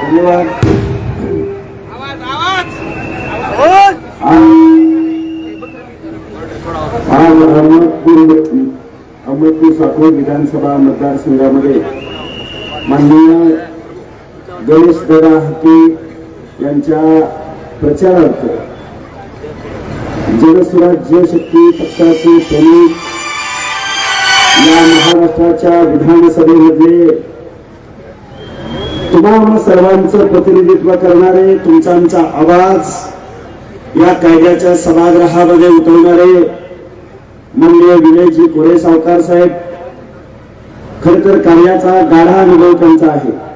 धन्यवाद. अहमदपूर अहमदपूर विधानसभा मतदारसंघामध्ये माननीय गणेश दादा हत्ती यांच्या प्रचारार्थ जनस्वराज्य शक्ती पक्षाचे प्रमुख या महाराष्ट्राच्या विधानसभेमध्ये तुम्हा सर्वांचं प्रतिनिधित्व करणारे तुमचा आमचा आवाज या कायद्याच्या सभागृहामध्ये उतरणारे माननीय विनयजी कोरे सावकार साहेब खर तर कार्याचा गाढा अनुभव त्यांचा आहे.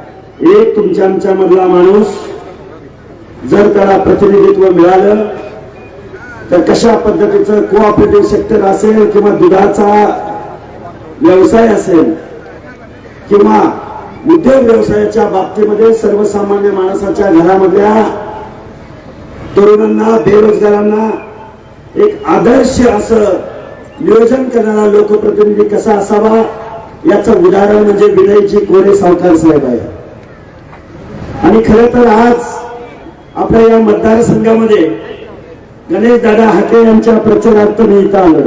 एक तुमच्या आमच्या मधला माणूस जर त्याला प्रतिनिधित्व मिळालं तर कशा पद्धतीचं कोऑपरेटिव्ह सेक्टर असेल किंवा दुधाचा व्यवसाय असेल किंवा उद्योग व्यवसायाच्या बाबतीमध्ये सर्वसामान्य माणसाच्या घरामधल्या तरुणांना बेरोजगारांना एक आदर्श असं नियोजन करणारा लोकप्रतिनिधी कसा असावा याचं उदाहरण म्हणजे विनयजी कोरे सावकार साहेब आहे. आणि खर तर आज आपल्या या मतदारसंघामध्ये गणेश दादा हाके यांच्या प्रचारार्थ मी इथं आलो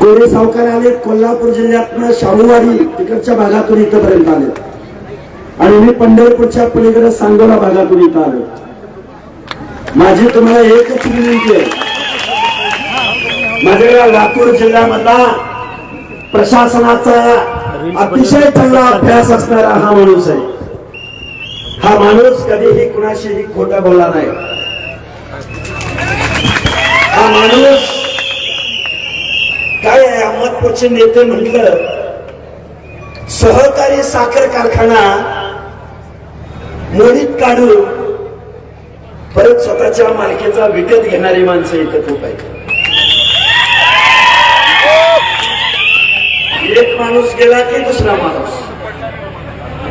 कोरे सावकार आले कोल्हापूर जिल्ह्यातनं शाहूवाडी तिकडच्या भागातून इथंपर्यंत आले आणि मी पंढरपूरच्या पलीकडे सांगोला भागातून इथं आलो माझी तुम्हाला एकच विनंती आहे. माझ्या लातूर जिल्ह्यामधला प्रशासनाचा अतिशय चांगला अभ्यास असणारा हा माणूस आहे. हा माणूस कधीही कुणाशीही खोटा बोलला नाही. हा माणूस काय अहमदपूरचे नेते म्हटलं सहकारी साखर कारखाना मोडीत काढून परत स्वतःच्या मालकीचा विकत घेणारी माणसं इथं खूप आहेत. एक माणूस गेला की दुसरा माणूस?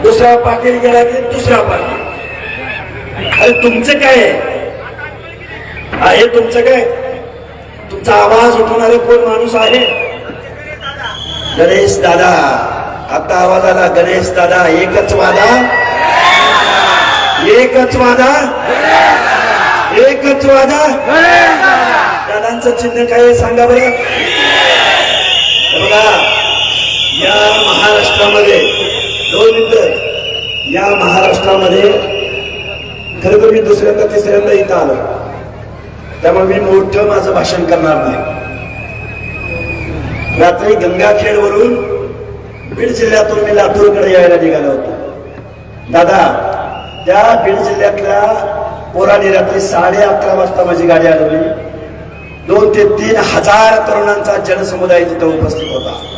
दुसरा पाटील गेला की दुसरा पाटील. अरे तुमचं काय आहे? तुमचं काय? तुमचा आवाज उठवणारे कोण माणूस आहे? गणेश दादा. आता आवाज आला गणेश दादा. एकच वादा. एकच वादा. एकच वादा. दादांचं चिन्ह काय सांगा बरं. बघा या महाराष्ट्रामध्ये दोन मिनिट या महाराष्ट्रामध्ये. खरं तर मी दुसऱ्यांदा तिसऱ्यांदा इथं आलो त्यामुळे मी मोठं माझं भाषण करणार नाही. रात्री गंगाखेड वरून बीड जिल्ह्यातून मी लातूरकडे यायला निघालो होतो. दादा त्या बीड जिल्ह्यातल्या पोराने रात्री साडे अकरा वाजता माझी गाडी अडवली. दोन ते तीन हजार तरुणांचा जनसमुदाय तिथं उपस्थित होता.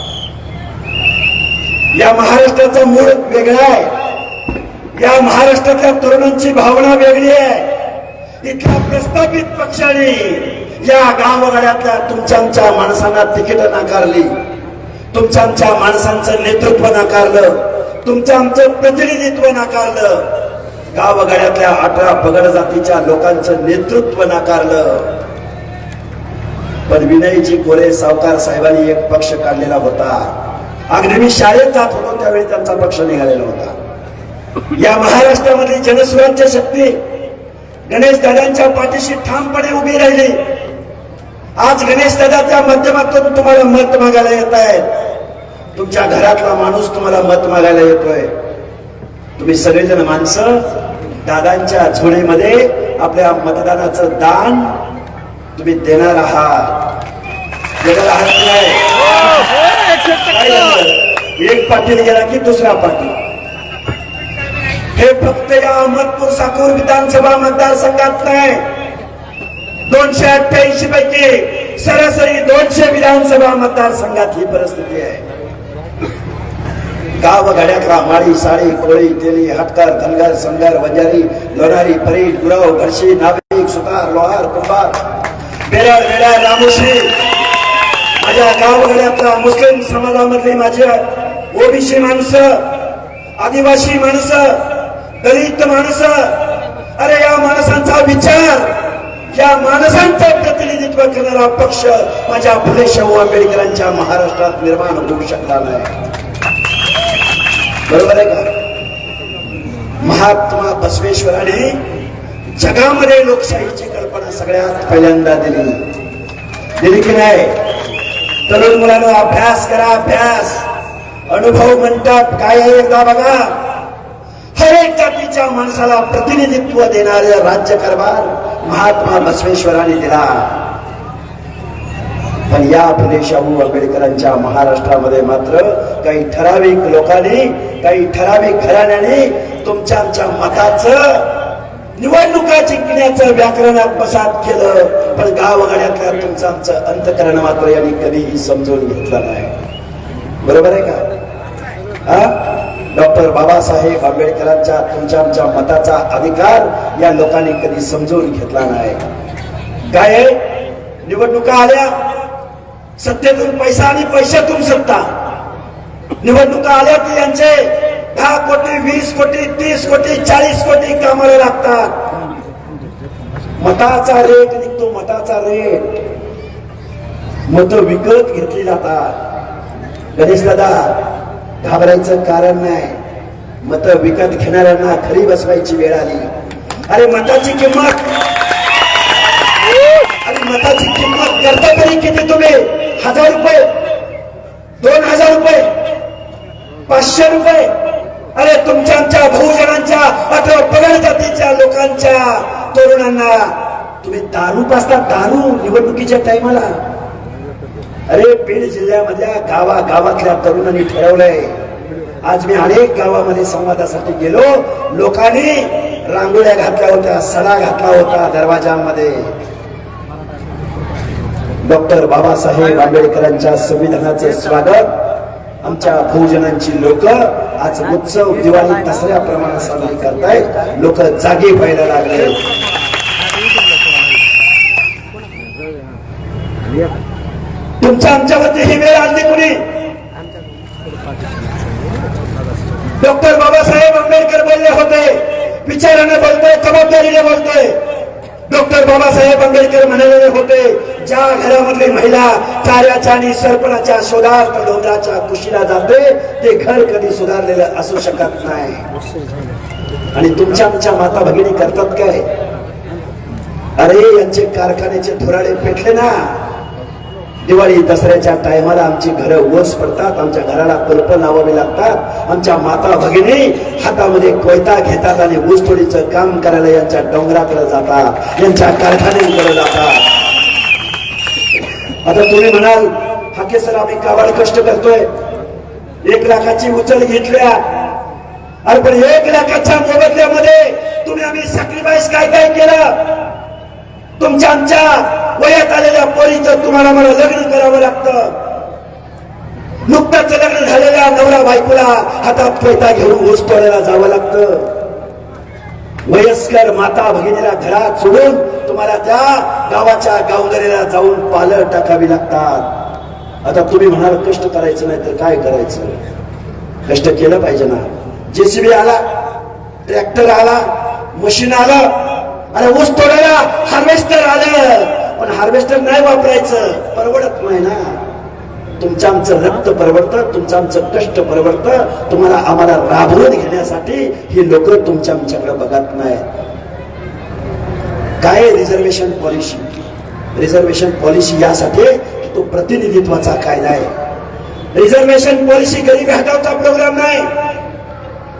या महाराष्ट्राचा मूळ वेगळा आहे. या महाराष्ट्रातल्या तरुणांची भावना वेगळी आहे. इथल्या प्रस्थापित पक्षाने या गावगाड्यातल्या तुमच्या माणसांना तिकीट नाकारली. तुमच्या आमच्या माणसांचं नेतृत्व नाकारलं. तुमचं आमचं प्रतिनिधित्व नाकारलं. गावगाड्यातल्या अठरा पगड जातीच्या लोकांचं नेतृत्व नाकारलं. पण विनयजी कोरे सावकार साहेबांनी एक पक्ष काढलेला होता. अगदी मी शाळेत जात होतो त्यावेळी त्यांचा पक्ष निघालेला होता. या महाराष्ट्रामध्ये जनस्वराज्य शक्ती गणेश दादांच्या पाठीशी ठामपणे उभी राहिली. आज गणेश दादाच्या माध्यमातून तुम्हाला मत मागायला येत आहेत. तुमच्या घरातला माणूस तुम्हाला मत मागायला येतोय. तुम्ही सगळेजण माणसं दादांच्या झोळीमध्ये आपल्या मतदानाचं दान तुम्ही देणार आहात. देणार आहात नाही? एक पाटील गेला की दुसरा पाटील. हे फक्त या अहमदपूर साकूर विधानसभा मतदारसंघात नाही दोनशे अठ्ठ्याऐंशी पैकी सरासरी दोनशे विधानसभा मतदारसंघात ही परिस्थिती आहे. गाव गावगाड्यातला माळी साडी कोळी तेली हाटकार धनगर संगर वंजारी लोणारी परीट गुरव घरशी नाभिक सुतार लोहार कुंभार बेराड बेडार रामोशी माझ्या गावगाड्यातला मुस्लिम समाजामधली माझ्या ओबीसी माणसं आदिवासी माणसं दलित माणसं अरे या माणसांचा विचार या माणसांचं प्रतिनिधित्व करणारा पक्ष माझ्या फुले शाहू आंबेडकरांच्या महाराष्ट्रात निर्माण होऊ शकला नाही. बरोबर आहे का? महात्मा बसवेश्वरांनी जगामध्ये लोकशाहीची कल्पना सगळ्यात पहिल्यांदा दिली. दिली की नाही? तरुण मुलांना अभ्यास करा अभ्यास. अनुभव म्हणतात काय आहे एकदा बघा. हर एक जातीच्या माणसाला प्रतिनिधित्व देणारे राज्यकारभार महात्मा बसवेश्वरांनी दिला. पण या फुले शाहू आंबेडकरांच्या महाराष्ट्रामध्ये मात्र काही ठराविक लोकांनी काही ठराविक घराण्याने तुमच्या आमच्या मताचं निवडणुका जिंकण्याचं व्याकरण आत्मसात केलं पण गावगाड्यातल्या तुमचं आमचं अंतकरण मात्र यांनी कधीही समजून घेतलं नाही. बरोबर आहे का? हा? डॉक्टर बाबासाहेब आंबेडकरांच्या तुमच्या आमच्या मताचा अधिकार या लोकांनी कधी समजून घेतला नाही. काय निवडणुका आल्या सत्तेतून पैसा आणि पैशातून सत्ता. निवडणुका आल्या की यांचे दहा कोटी वीस कोटी तीस कोटी चाळीस कोटी कामाला लागतात. मताचा रेट निघतो मताचा रेट मत विकत घेतली जातात. गणेश दादा घाबरायचं कारण नाही. मत विकत घेणाऱ्यांना खरी बसवायची वेळ आली. अरे मताची किंमत. अरे मताची किंमत करता तरी किती तुम्ही? हजार रुपये. दोन हजार रुपये. पाचशे रुपये. अरे तुमच्या आमच्या बहुजनांच्या अथवा पगड जातीच्या लोकांच्या तरुणांना तुम्ही दारू पासता दारू निवडणुकीच्या टायमाला? अरे बीड जिल्ह्यामधल्या गावा गावातल्या तरुणांनी ठरवलंय. आज मी अनेक गावामध्ये संवादासाठी गेलो. लोकांनी रांगोळ्या घातल्या होत्या सडा घातला होता दरवाजांमध्ये डॉक्टर बाबासाहेब आंबेडकरांच्या संविधानाचे स्वागत. आमच्या बहुजनांची लोक आज उत्सव दिवाळी दसऱ्या प्रमाणात साजरी करतायत. लोक जागे व्हायला लागले तुमच्या आमच्यावरती ही वेळ आणली कुणी? डॉक्टर बाबासाहेब आंबेडकर बोलले होते. विचाराने बोलतोय जबाबदारीने बोलतोय. डॉक्टर बाबासाहेब आंबेडकर म्हणालेले होते ज्या घरामधली महिला कार्याच्या आणि सरपणाच्या शोधात डोंगराच्या कुशीला जाते ते घर कधी सुधारलेलं असू शकत नाही. आणि तुमच्या आमच्या माता भगिनी करतात काय? अरे यांचे कारखान्याचे धुराळे पेटले ना. दिवाळी दसऱ्याच्या टायमाला आमची घरं ओस पडतात आमच्या घराला कल्प लावावे लागतात. आमच्या माता भगिनी हातामध्ये कोयता घेतात आणि ऊसतोडीचं काम करायला यांच्या डोंगराकडे जातात यांच्या कारखान्यांकडे जातात. आता तुम्ही म्हणाल हाके सर आम्ही काबाड कष्ट करतोय. एक लाखाची उचल घेतल्या. अरे पण एक लाखाच्या मोबदल्यामध्ये तुम्ही आम्ही सॅक्रिफाईस काय काय केलं? तुमच्या आमच्या वयात आलेल्या पोरीचं तुम्हाला मला लग्न करावं लागतं. नुकतंच लग्न झालेल्या नवरा बायकोला हातात पैता घेऊन ऊस तोडायला जावं लागतं. वयस्कर माता भगिनीला घरात सोडून तुम्हाला त्या गावाच्या गावदऱ्याला जाऊन पालं टाकावी लागतात. आता तुम्ही म्हणाल कष्ट करायचं नाही तर काय करायचं? कष्ट केलं पाहिजे ना. जेसीबी आला ट्रॅक्टर आला मशीन आलं अरे ऊस तोडायला हार्वेस्टर आलं. पण हार्वेस्टर नाही वापरायचं. परवडत नाही ना. तुमचं आमचं रक्त परवडतं तुमचं आमचं कष्ट परवडतं. तुम्हाला आम्हाला राबवून घेण्यासाठी ही लोक तुमच्या आमच्याकडे बघत नाही काय रिझर्वेशन पॉलिसी रिझर्वेशन पॉलिसी यासाठी की तो प्रतिनिधित्वाचा कायदा आहे. रिझर्वेशन पॉलिसी गरीबी हटावचा प्रोग्राम नाही.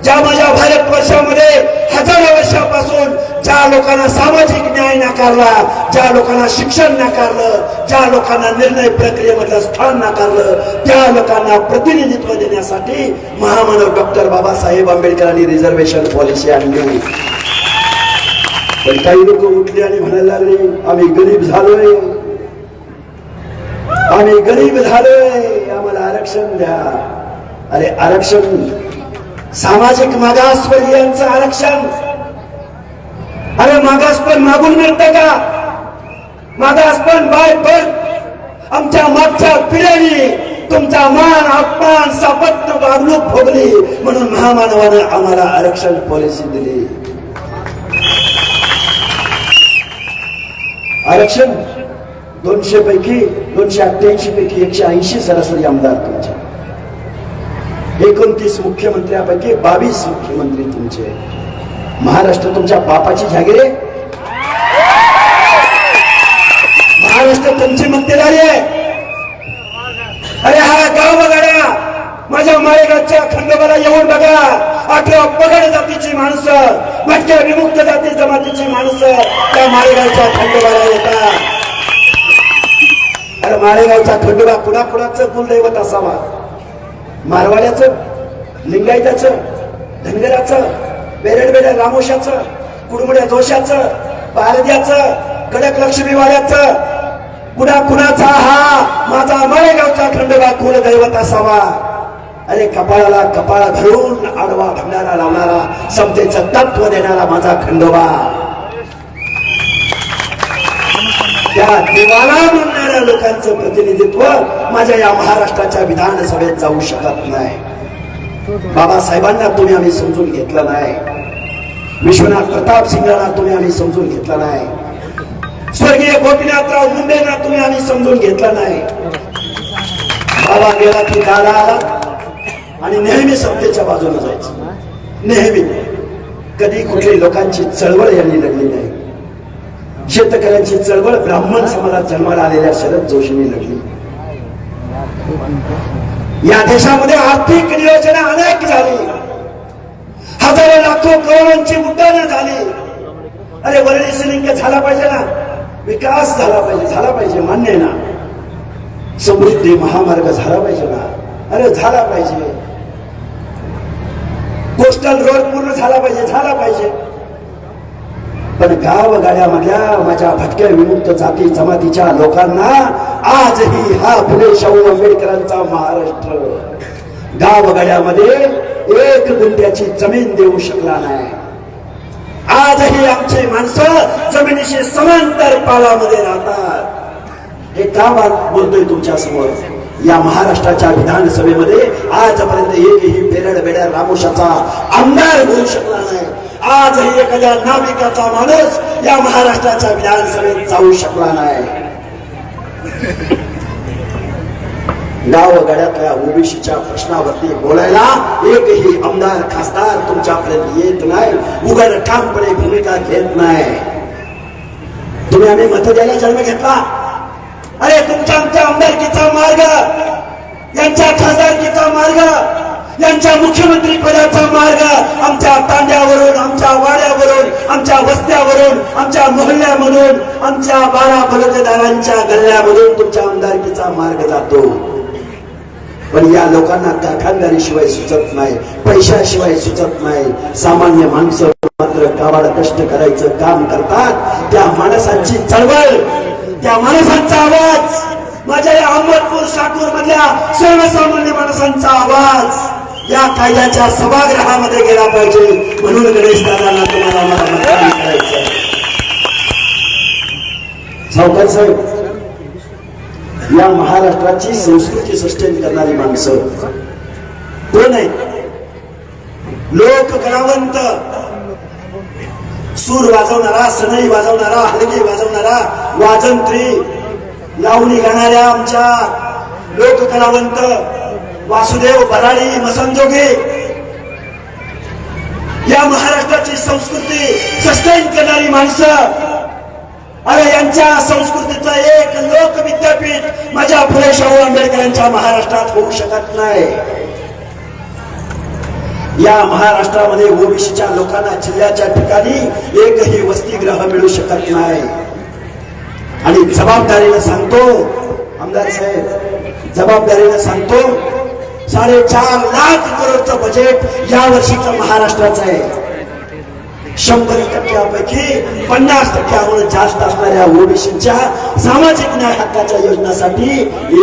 ज्या माझ्या भारतवर्षामध्ये हजारो वर्षापासून ज्या लोकांना सामाजिक न्याय नाकारला ज्या लोकांना शिक्षण नाकारलं ज्या लोकांना निर्णय प्रक्रियेमधलं स्थान नाकारलं त्या लोकांना प्रतिनिधित्व देण्यासाठी महामानव डॉक्टर बाबासाहेब आंबेडकरांनी रिझर्वेशन पॉलिसी आणली. पण काही लोक उठले आणि म्हणायला लागले आम्ही गरीब झालोय. आम्ही गरीब झालोय आम्हाला आरक्षण द्या. अरे आरक्षण? सामाजिक मागासवर्गीयांचं आरक्षण? अरे मागासपण मागून मिळतं का? मागासपण बाय पण. आमच्या मागच्या पिढ्याने तुमचा मान अपमान सापत्य वागणूक भोगली. म्हणून महामानवानं आम्हाला आरक्षण पॉलिसी दिली. आरक्षण दोनशे पैकी दोनशे अठ्ठ्याऐंशी पैकी एकशे ऐंशी सरासरी आमदार तुमचे. एकोणतीस मुख्यमंत्र्यापैकी बावीस मुख्यमंत्री तुमचे. महाराष्ट्र तुमच्या बापाची जागीर आहे. महाराष्ट्र तुमची मक्तेदारी आहे. अरे हा गाव बघा माझ्या माळेगावच्या खंडोबाला येऊन बघा. अठरा पगड जातीची माणसं भटक्या विमुक्त जाती जमातीची माणसं त्या माळेगावच्या खंडोबाला येतात. अरे माळेगावचा खंडोबा कुणा कुणाचं कुलदैवत असावा? मारवाड्याचं लिंगायताचं धनगराचं? बेरड बेरड रामोशाचं कुडमुड्या जोशाचं भारद्याचं कडक लक्ष्मीवाड्याचं कुणा कुणाचा हा माझा मळेगावचा खंडोबा कुलदैवत असावा. अरे कपाळाला कपाळ धरून आडवा भंडारा लावणारा समतेचं तत्व देणारा माझा खंडोबा. त्या देवाला म्हणणाऱ्या लोकांचं प्रतिनिधित्व माझ्या या महाराष्ट्राच्या विधानसभेत जाऊ शकत नाही. बाबासाहेबांना तुम्ही आम्ही समजून घेतलं नाही. विश्वनाथ प्रताप सिंगाला तुम्ही आम्ही समजून घेतला नाही. स्वर्गीय गोपीनाथराव मुंडेंना तुम्ही आम्ही समजून घेतला नाही. बाबा गेला की दादा आला आणि नेहमी सत्तेच्या बाजूने जायचं. नेहमी. कधी कुठली लोकांची चळवळ यांनी लढली नाही. शेतकऱ्यांची चळवळ ब्राह्मण समाजात जन्माला आलेल्या शरद जोशींनी लढली. या देशामध्ये आर्थिक नियोजन अनेक झाली. हजारो लाखो करोडांची उड्डाणं झाली. अरे वरळी सिलिंग झाला पाहिजे ना. विकास झाला पाहिजे झाला पाहिजे मान्य ना. समृद्धी महामार्ग झाला पाहिजे ना. अरे झाला पाहिजे. कोस्टल रोड पूर्ण झाला पाहिजे झाला पाहिजे. पण गाव गाड्यामधल्या माझ्या भटक्या विमुक्त जाती जमातीच्या लोकांना आजही हा फुले शाहू आंबेडकरांचा महाराष्ट्र. गावगड्यामध्ये एक गुंड्याची जमीन देऊ शकला नाही. आजही आमचे माणसं जमिनीशी समांतर पालामध्ये राहतात. हे का बोलतोय तुमच्यासमोर या महाराष्ट्राच्या विधानसभेमध्ये आजपर्यंत एकही बेरड बेड्या रामोशाचा आमदार होऊ शकला नाही. आजही एखाद्या नाविकाचा माणूस या महाराष्ट्राच्या विधानसभेत जाऊ शकला नाही. नाव गड्यातल्या ओबीसीच्या प्रश्नावरती बोलायला एकही आमदार खासदार तुमच्यापर्यंत येत नाही. उघड ठामपणे भूमिका घेत नाही. तुम्ही आम्ही मत द्यायला जन्म घेतला? अरे तुमच्या आमच्या आमदारकीचा मार्ग यांच्या खासदारकीचा मार्ग यांच्या मुख्यमंत्री पदाचा मार्ग आमच्या तांड्यावरून आमच्या वाड्यावरून आमच्या वस्त्यावरून आमच्या मोहल्ल्यामधून आमच्या बारा बलुतेदारांच्या गल्ल्यामधून तुमच्या आमदारकीचा मार्ग जातो. पण या लोकांना कारखानदारीशिवाय सुचत नाही पैशाशिवाय सुचत नाही. सामान्य माणसं मात्र काबाड कष्ट करायचं काम करतात. त्या माणसांची चळवळ त्या माणसांचा आवाज माझ्या या अहमदपूर साकूर मधल्या सर्वसामान्य माणसांचा आवाज या कायद्याच्या सभागृहामध्ये गेला पाहिजे. म्हणून गणेश दादांना तुम्हाला मला मतदान करायचं सावकर साहेब या महाराष्ट्राची संस्कृती सस्टेन करणारी माणसं. कोण आहे लोक कलावंत. सूर वाजवणारा सनई वाजवणारा हलगी वाजवणारा वाजंत्री लावणी गाणाऱ्या आमच्या लोक कलावंत. वासुदेव बराडी मसंजोगे या महाराष्ट्राची संस्कृती सस्टेन करणारी माणसं. अरे यांच्या संस्कृतीचं एक लोक विद्यापीठ माझ्या फुले शाहू आंबेडकरांच्या महाराष्ट्रात होऊ शकत नाही. या महाराष्ट्रामध्ये ओबीसीच्या लोकांना जिल्ह्याच्या ठिकाणी एकही वसतिगृह मिळू शकत नाही. आणि जबाबदारीनं सांगतो आमदार साहेब जबाबदारीनं सांगतो साडेचार लाख करोडचं बजेट या वर्षीचं महाराष्ट्राचं आहे. शंभर टक्क्यापैकी पन्नास टक्क्याहून जास्त असणाऱ्या ओबीसीच्या सामाजिक न्याय हक्काच्या योजनासाठी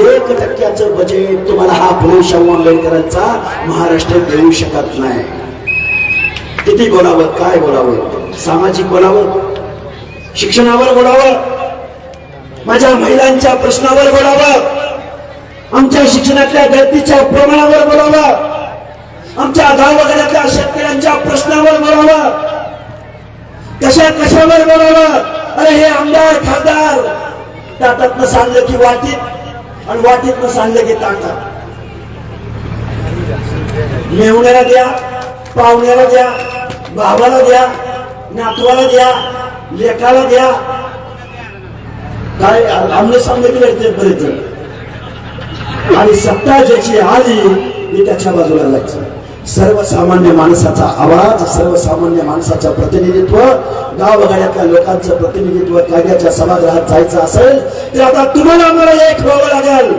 एक टक्क्याचं बजेट तुम्हाला हा फुले शाहू आंबेडकरांचा महाराष्ट्र देऊ शकत नाही. किती बोलावं काय बोलावं? सामाजिक बोलावं? शिक्षणावर बोलावं? माझ्या महिलांच्या प्रश्नावर बोलावं? आमच्या शिक्षणातल्या गळतीच्या प्रमाणावर बोलावं? आमच्या गावगाड्यातल्या शेतकऱ्यांच्या प्रश्नावर बोलावं? कशा कशावर बोलावं अरे हे आमदार खासदार. ताटातनं सांगलं की वाटीत आणि वाटीतनं सांगलं की ताटात मेवण्याला द्या पाहुण्याला द्या भावाला द्या नातवाला द्या लेखाला द्या. काय आमने सामने केले ते बरेच जण. आणि सत्ता ज्याची आली मी त्याच्या बाजूला जायचं. सर्वसामान्य माणसाचा आवाज सर्वसामान्य माणसाचं प्रतिनिधित्व गावगाड्यातल्या लोकांचं प्रतिनिधित्व कायद्याच्या सभागृहात जायचं असेल तर आता तुम्हाला आम्हाला एक व्हावं लागेल.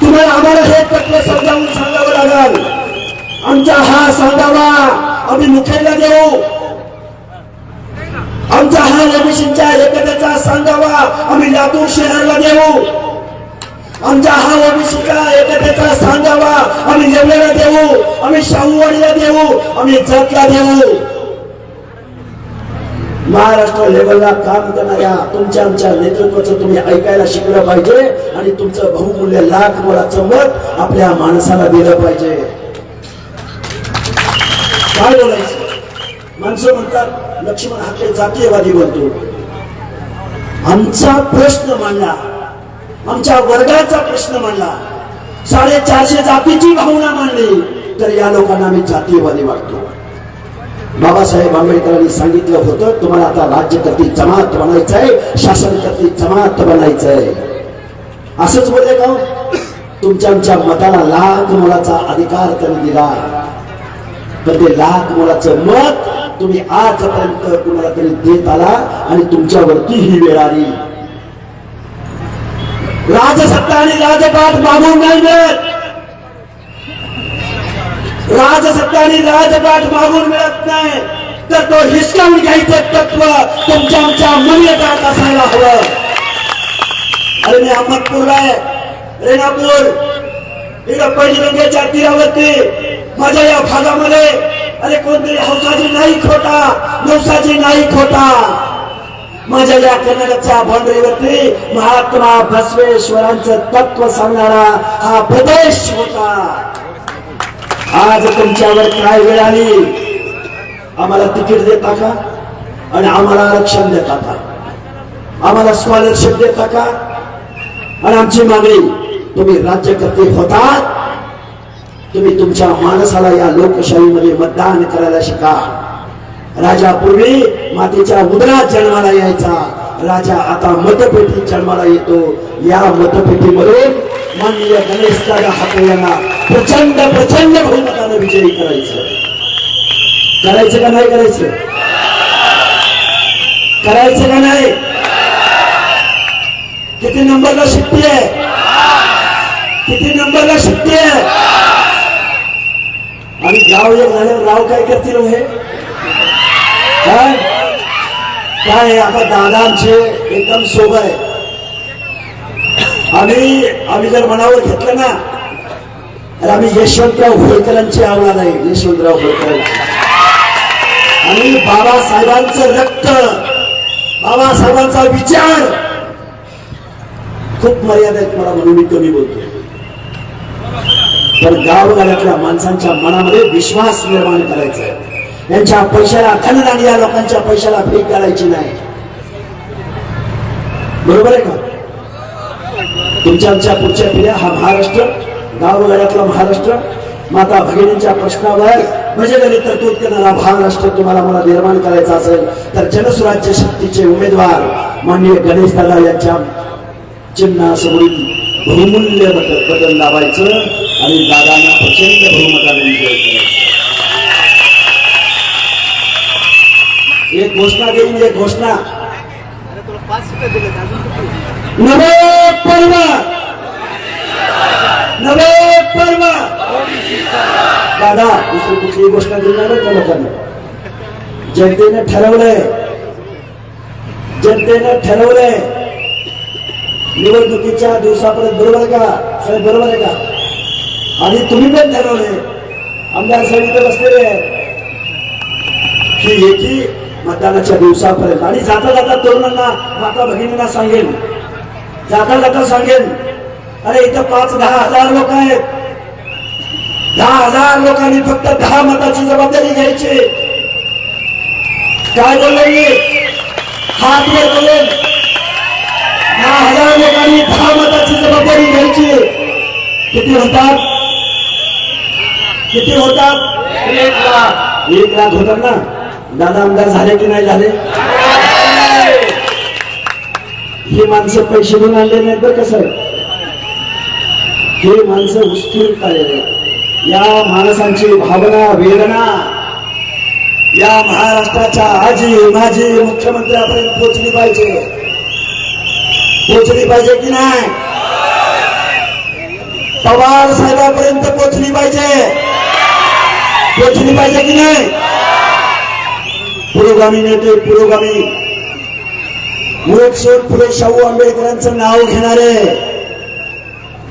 तुम्हाला आम्हाला हे तत्व समजावून सांगावं लागेल. आमचा हा सांगावा आम्ही मुखेला देऊ. आमचा हा ओबीसीच्या एकतेचा सांगावा आम्ही लातूर शहराला देऊ. आमचा हा अभिषेका एकतेचा सांगावा. आम्ही येवल्याला देऊ. आम्ही शाहूवाडीला देऊ. आम्ही जगला देऊ. महाराष्ट्र लेवलला काम करणाऱ्या तुमच्या आमच्या नेतृत्वाचं तुम्ही ऐकायला शिकलं पाहिजे आणि तुमचं बहुमूल्य लाख मोलाचं मत आपल्या माणसाला दिलं पाहिजे. काय बोलायचं? माणसं म्हणतात लक्ष्मण हाके जातीयवादी बनतो. आमचा प्रश्न मांडला आमच्या वर्गाचा प्रश्न मांडला साडेचारशे जातीची भावना मांडली तर या लोकांना आम्ही जातीयवादी वाटतो. बाबासाहेब आंबेडकरांनी सांगितलं होतं तुम्हाला आता राज्यकर्ती जमात बनायचंय शासनकर्ती जमात बनायचंय. असंच बोलले का हो? तुमच्या आमच्या मताला लाख मोलाचा अधिकार त्यांनी दिला. तर ते लाख मोलाचं मत तुम्ही आजपर्यंत कुणाला तरी देत आला आणि तुमच्यावरती ही वेळ आली. राजसत्ता आणि राजपाठ मागून नाही मिळत. राजसत्ता आणि राजपाठ मागून मिळत नाही. तर तो हिसकावून घ्यायचं तत्व तुमच्या आमच्या मूल्यकात असायला हवं. अरे मी अहमदपूरला आहे. रेणापूर. इकडं पैलगंगेच्या तीरावरती माझ्या या भागामध्ये. अरे कोणतरी हौसाजी नाही खोटा नवसाजी नाही खोटा माझ्या या कर्नाटकच्या बाउंड्रीवरती महात्मा बसवेश्वरांचं तत्व सांगणारा हा प्रदेश होता. आज तुमच्यावर काय वेळ आली? आम्हाला तिकीट देता का? आणि आम्हाला आरक्षण देता का? आम्हाला स्कॉलरशिप देता का? आणि आमची मागणी तुम्ही राज्यकर्ते होतात तुम्ही तुमच्या माणसाला या लोकशाहीमध्ये मतदान करायला शिका. राजा पूर्वी मातीच्या उदरात जन्माला यायचा. राजा आता मतपेटीत जन्माला येतो. या मतपेटीमधून माननीय गणेश दादा हाके यांना प्रचंड प्रचंड बहुमतानं विजयी करायचं. करायचं का नाही करायचं? करायचं का नाही? किती नंबरला शिकते किती नंबरला शिकते आणि गाव एक झाल्यावर राव काय करतील हो हे? काय? काय आता दादांचे एकदम सोब आहे. आम्ही आम्ही जर मनावर घेतलं ना तर आम्ही यशवंतराव होळकरांची आवडा नाही यशवंतराव होळकरांची. आणि बाबासाहेबांचं रक्त बाबासाहेबांचा विचार. खूप मर्यादा आहेत मला म्हणून मी कमी बोलतोय. तर गावगाड्यातल्या माणसांच्या मनामध्ये विश्वास निर्माण करायचा आहे. यांच्या पैशाला धनदान या लोकांच्या पैशाला फेक करायची नाही. बरोबर आहे का? तुमच्या आमच्या पुढच्या पिढ्या हा महाराष्ट्र गावगाड्यातला महाराष्ट्र माता भगिनींच्या प्रश्नावर म्हणजे भजगरी तरतूद करणारा महाराष्ट्र तुम्हाला मला निर्माण करायचा असेल तर जनसुराज्य शक्तीचे उमेदवार माननीय गणेश दादा यांच्या चिन्हासमोरील बहुमूल्य बदल बदल लावायचं आणि दादांना प्रचंड बहुमताने एक घोषणा देईन एक म्हणजे घोषणा. नवे पर्व. नवे पर्व. दादा दुसरी कुठली घोषणा देणार नाही त्या लोकांना. जनतेने ठरवलंय. जनतेने ठरवलंय. निवडणुकीच्या दिवसापर्यंत बरोबर आहे का? साहेब बरोबर आहे का? आणि तुम्ही पण ठरवले आमदार साहेब इथे बसलेले आहे ही एकी मतदानाच्या दिवसापर्यंत. आणि जाता जाता तरुणांना माता भगिनींना सांगेन. जाता जाता सांगेन. अरे इथं पाच दहा हजार लोक आहेत. दहा हजार लोकांनी फक्त दहा मताची जबाबदारी घ्यायची. काय बोललं मी? हात वर बोलेल दहा हजार लोकांनी दहा मताची जबाबदारी घ्यायची. किती होतात किती होतात एक लाख. एक लाख होतात ना? दादा आमदार झाले की नाही झाले? ही माणसं पैसे घेऊन आणले नाहीत बरं कसं हे माणसं उत्स्फूर्त आलेले या माणसांची भावना वेदना या महाराष्ट्राच्या आजी माजी मुख्यमंत्र्यापर्यंत पोचली पाहिजे. पोचली पाहिजे की नाही? पवार साहेबापर्यंत पोचली पाहिजे. पोचली पाहिजे की नाही? पुरोगामी नेते पुरोगामी. मुळत फुले शाहू आंबेडकरांचं नाव घेणारे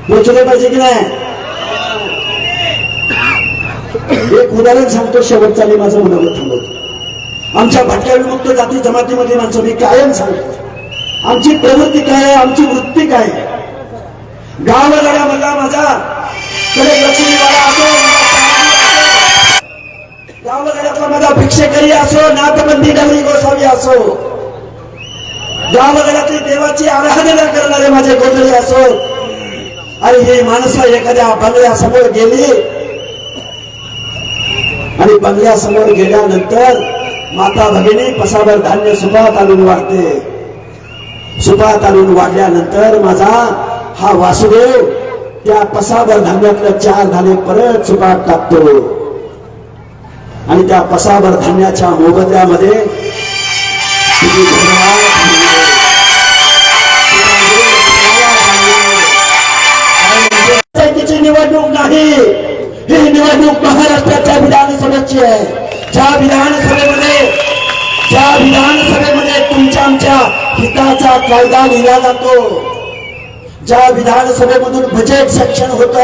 पोचले पाहिजे की नाही? एक उदाहरण सांगतो शेवटचा मी माझं उदाहरण थांबवतो. आमच्या भटक्या विमुक्त जाती जमातीमधली माणसं मी कायम सांगतो. आमची प्रवृत्ती काय आहे? आमची वृत्ती काय आहे? मला माझा. कडे लक्ष्मीवाला असो. गावगाड्यातला माझा भिक्षेकरी असो नाथबंदी डबरी गोसावी असो. गावगाड्यातली देवाची आराधना करणारे माझे गोंधळी असो. आणि हे माणसं एखाद्या बंगल्यासमोर गेली. आणि बंगल्यासमोर गेल्यानंतर माता भगिनी पसाभर धान्य सुपात आणून वाढते. सुपात आणून वाढल्यानंतर माझा हा वासुदेव त्या पसाभर धान्यातलं चार धान्य परत सुपात टाकतो. आणि त्या पसाभर धान्याच्या मोबदल्यामध्ये तुझी धन्यवाद निवडणूक नाही ही निवडणूक महाराष्ट्राच्या विधानसभेची आहे. ज्या विधानसभेमध्ये ज्या विधानसभेमध्ये तुमच्या आमच्या हिताचा कायदा लिहिला जातो ज्या विधानसभेमधून बजेट सेक्शन होत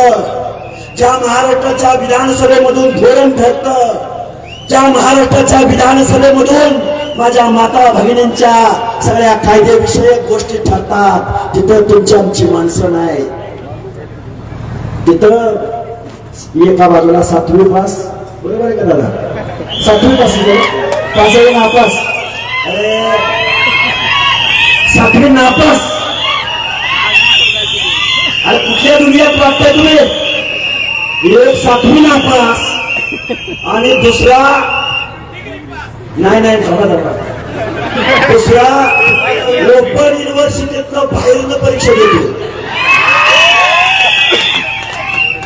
ज्या महाराष्ट्राच्या विधानसभेमधून धोरण ठरतं त्या महाराष्ट्राच्या विधानसभेमधून माझ्या माता भगिनींच्या सगळ्या कायदेविषयक गोष्टी ठरतात तिथं तुमची आमची माणसं नाही. तिथं एका बाजूला सातवी पास. बरोबर आहे का दादा? सातवी पास आहे पास आहे नापास. अरे सातवी नापास. अरे कुठल्या दुनियात वागताय तुम्ही? एक सातवी नापास. आणि दुसरा नाही नाही दुसरा लोकल युनिव्हर्सिटीतनं बाहेरून परीक्षा देतो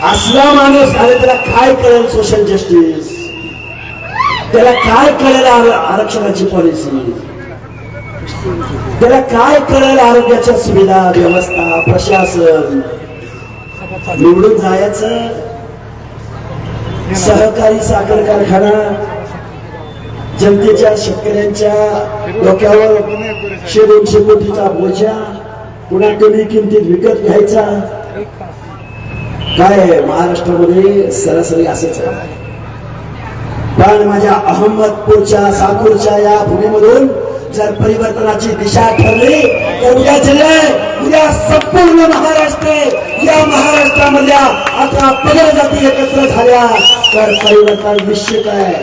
असला माणूस अरे त्याला काय कळेल सोशल जस्टिस त्याला काय कळेल आरक्षणाची पॉलिसी त्याला काय कळेल आरोग्याच्या सुविधा व्यवस्था प्रशासन? निवडून जायचं सहकारी साखर कारखाना जनतेच्या शेतकऱ्यांच्या डोक्यावर शे दोनशे कोटीचा बोजा पुन्हा कमी किमतीत विकत घ्यायचा. काय महाराष्ट्रामध्ये सरासरी असंच आहे. पण माझ्या अहमदपूरच्या साकूरच्या या भूमीमधून जर परिवर्तनाची दिशा ठरली तर उद्या जिल्हे उद्या संपूर्ण महाराष्ट्र या महाराष्ट्रामधल्या आता पगड जाती एकत्र झाल्या. तर परिवर्तन निश्चित आहे.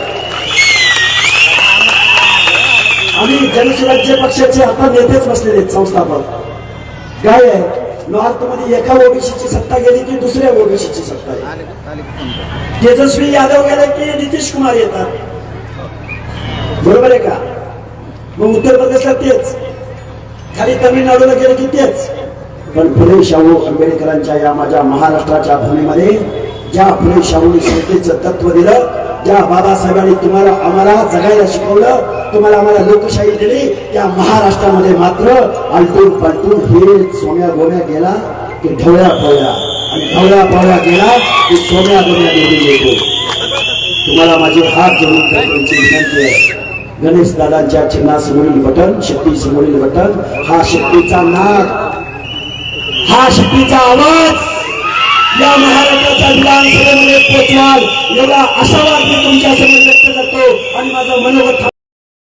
आम्ही जनसुराज्य पक्षाचे आता नेतेच बसलेले आहेत संस्थापक. काय आहे? नॉर्थमध्ये एका ओबीसीची सत्ता गेली की दुसऱ्या ओबीसीची सत्ता आहे? तेजस्वी यादव गेले की नितीश कुमार येतात. बरोबर आहे का? मग उत्तर प्रदेशला तेच. खाली तमिळनाडूला गेले की तेच. पण फुले शाहू आंबेडकरांच्या या माझ्या महाराष्ट्राच्या भूमीमध्ये ज्या फुले शाहूंनी श्रद्धेचं तत्व दिलं ज्या बाबासाहेबांनी तुम्हाला आम्हाला जगायला शिकवलं तुम्हाला आम्हाला लोकशाही दिली त्या महाराष्ट्रामध्ये मात्र आलटून पालटून हे सोन्या गोव्या गेला की ढवळ्या पवळ्या आणि ढवळ्या पवळ्या गेला की सोन्या गोव्या निघून येतो तुम्हाला माझे हात जोडून करण्याची विनंती आहे. गणेश दादांच्या चिन्हासमोरील बटन शक्ती समोरील बटन हा शक्तीचा नाद हा शक्तीचा आवाज. या महाराष्ट्राच्या विधानसभेमध्ये पोचवाल एवढा आशावाद मी तुमच्यासमोर व्यक्त करतो आणि माझं मनोगत